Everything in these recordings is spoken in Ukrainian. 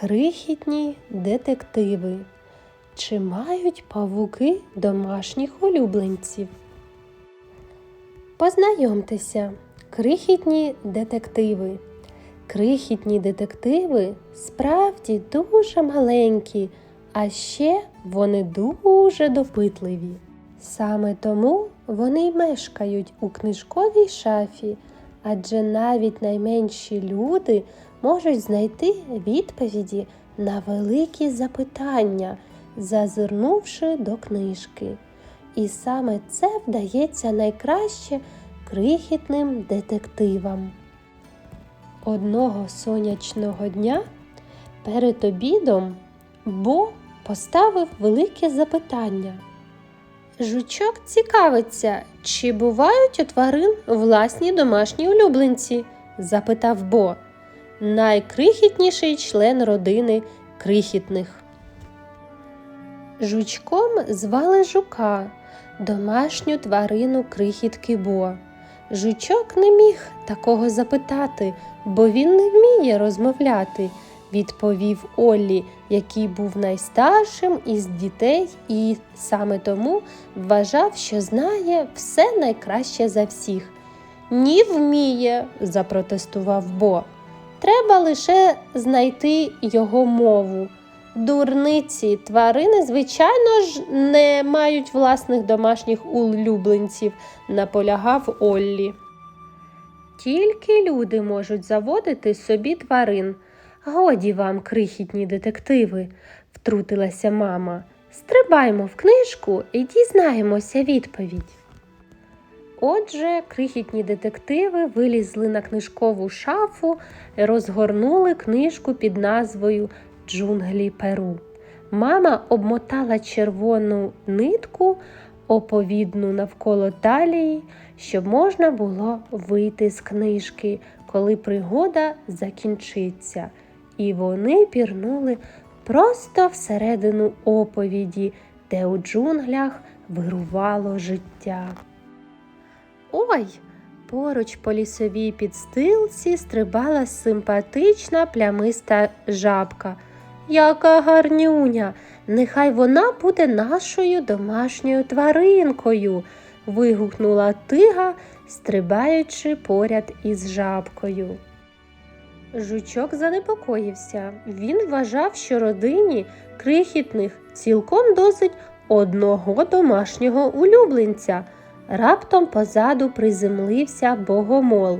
Крихітні детективи. Чи мають павуки домашніх улюбленців? Познайомтеся, крихітні детективи. Крихітні детективи справді дуже маленькі, а ще вони дуже допитливі. Саме тому вони й мешкають у книжковій шафі, адже навіть найменші люди можуть знайти відповіді на великі запитання, зазирнувши до книжки. І саме це вдається найкраще крихітним детективам. Одного сонячного дня перед обідом Бо поставив велике запитання. Жучок цікавиться, чи бувають у тварин власні домашні улюбленці? запитав Бо, найкрихітніший член родини крихітних. Жучком звали жука, домашню тварину крихітки Бо. Жучок не міг такого запитати, бо він не вміє розмовляти, відповів Оллі, який був найстаршим із дітей і саме тому вважав, що знає все найкраще за всіх. Ні, вміє, запротестував Бо. Треба лише знайти його мову. Дурниці тварини, звичайно ж, не мають власних домашніх улюбленців, наполягав Оллі. Тільки люди можуть заводити собі тварин. Годі вам, крихітні детективи, втрутилася мама. Стрибаймо в книжку і дізнаємося відповідь. Отже, крихітні детективи вилізли на книжкову шафу і розгорнули книжку під назвою Джунглі Перу. Мама обмотала червону нитку, оповідну навколо талії, щоб можна було вийти з книжки, коли пригода закінчиться. І вони пірнули просто всередину оповіді, де у джунглях вирувало життя. Ой! Поруч по лісовій підстилці стрибала симпатична плямиста жабка. Яка гарнюня! Нехай вона буде нашою домашньою тваринкою. вигукнула тига, стрибаючи поряд із жабкою. Жучок занепокоївся. Він вважав, що родині крихітних цілком досить одного домашнього улюбленця. Раптом позаду приземлився богомол.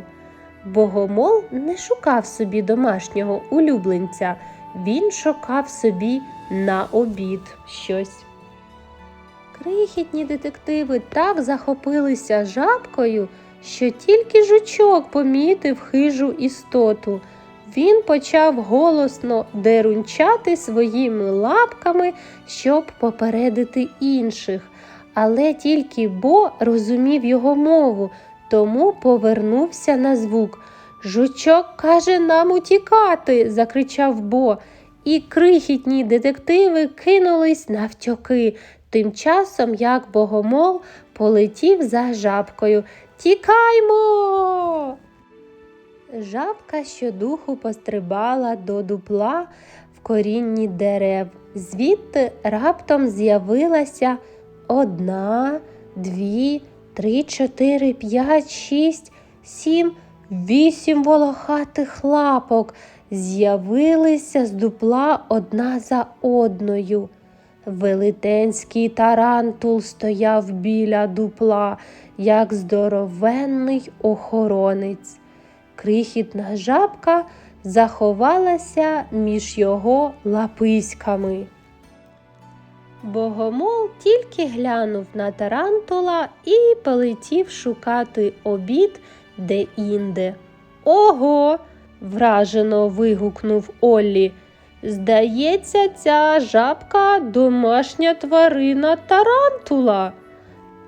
Богомол не шукав собі домашнього улюбленця, він шукав собі на обід щось. Крихітні детективи так захопилися жабкою, що тільки жучок помітив хижу істоту. Він почав голосно дерунчати своїми лапками, щоб попередити інших. Але тільки Бо розумів його мову, тому повернувся на звук. Жучок каже нам утікати, закричав Бо, і крихітні детективи кинулись навтьоки, тим часом як богомол полетів за жабкою. Тікаймо! Жабка щодуху пострибала до дупла в корінні дерев. Звідти раптом з'явилася одна, дві, три, чотири, п'ять, шість, сім, вісім волохатих лапок з'явилися з дупла одна за одною. Велетенський тарантул стояв біля дупла, як здоровенний охоронець. Крихітна жабка заховалася між його лаписьками. Богомол тільки глянув на тарантула і полетів шукати обід де-інде. Ого! вражено вигукнув Оллі. Здається, ця жабка домашня тварина тарантула.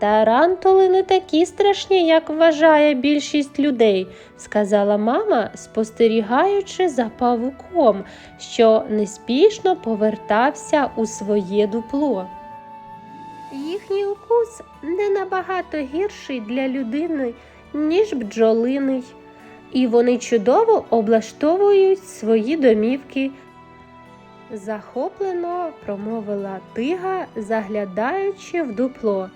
Тарантули не такі страшні, як вважає більшість людей, сказала мама, спостерігаючи за павуком, що неспішно повертався у своє дупло. Їхній укус не набагато гірший для людини, ніж бджолиний, і вони чудово облаштовують свої домівки. захоплено промовила тига, заглядаючи в дупло.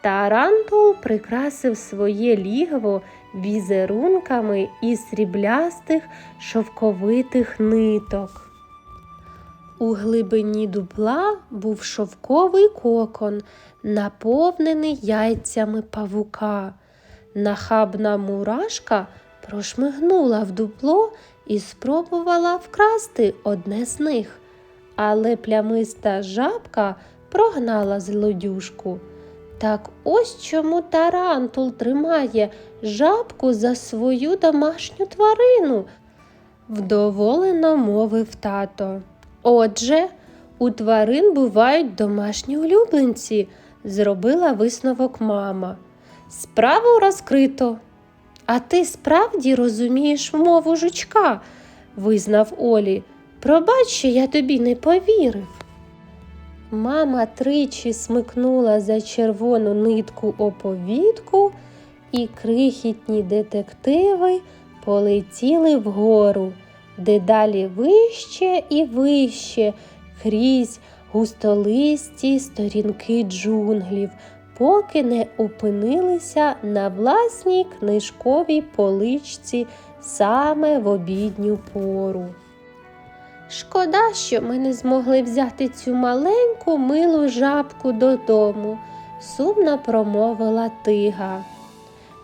Тарантул прикрасив своє лігво візерунками із сріблястих шовковитих ниток. У глибині дупла був шовковий кокон, наповнений яйцями павука. Нахабна мурашка прошмигнула в дупло і спробувала вкрасти одне з них. Але плямиста жабка прогнала злодюжку. Так ось чому тарантул тримає жабку за свою домашню тварину, вдоволено мовив тато. Отже, у тварин бувають домашні улюбленці, зробила висновок мама. Справу розкрито. А ти справді розумієш мову жучка, визнав Олі. Пробач, що я тобі не повірив. Мама тричі смикнула за червону нитку оповідку, і крихітні детективи полетіли вгору, дедалі вище і вище, крізь густолисті сторінки джунглів, поки не опинилися на власній книжковій поличці саме в обідню пору. Шкода, що ми не змогли взяти цю маленьку милу жабку додому, сумно промовила тига.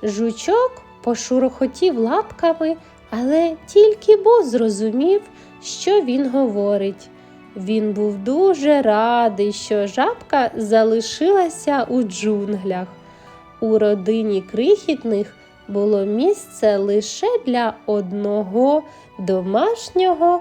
Жучок пошурохотів лапками, але тільки бо зрозумів, що він говорить. Він був дуже радий, що жабка залишилася у джунглях. У родині крихітних було місце лише для одного домашнього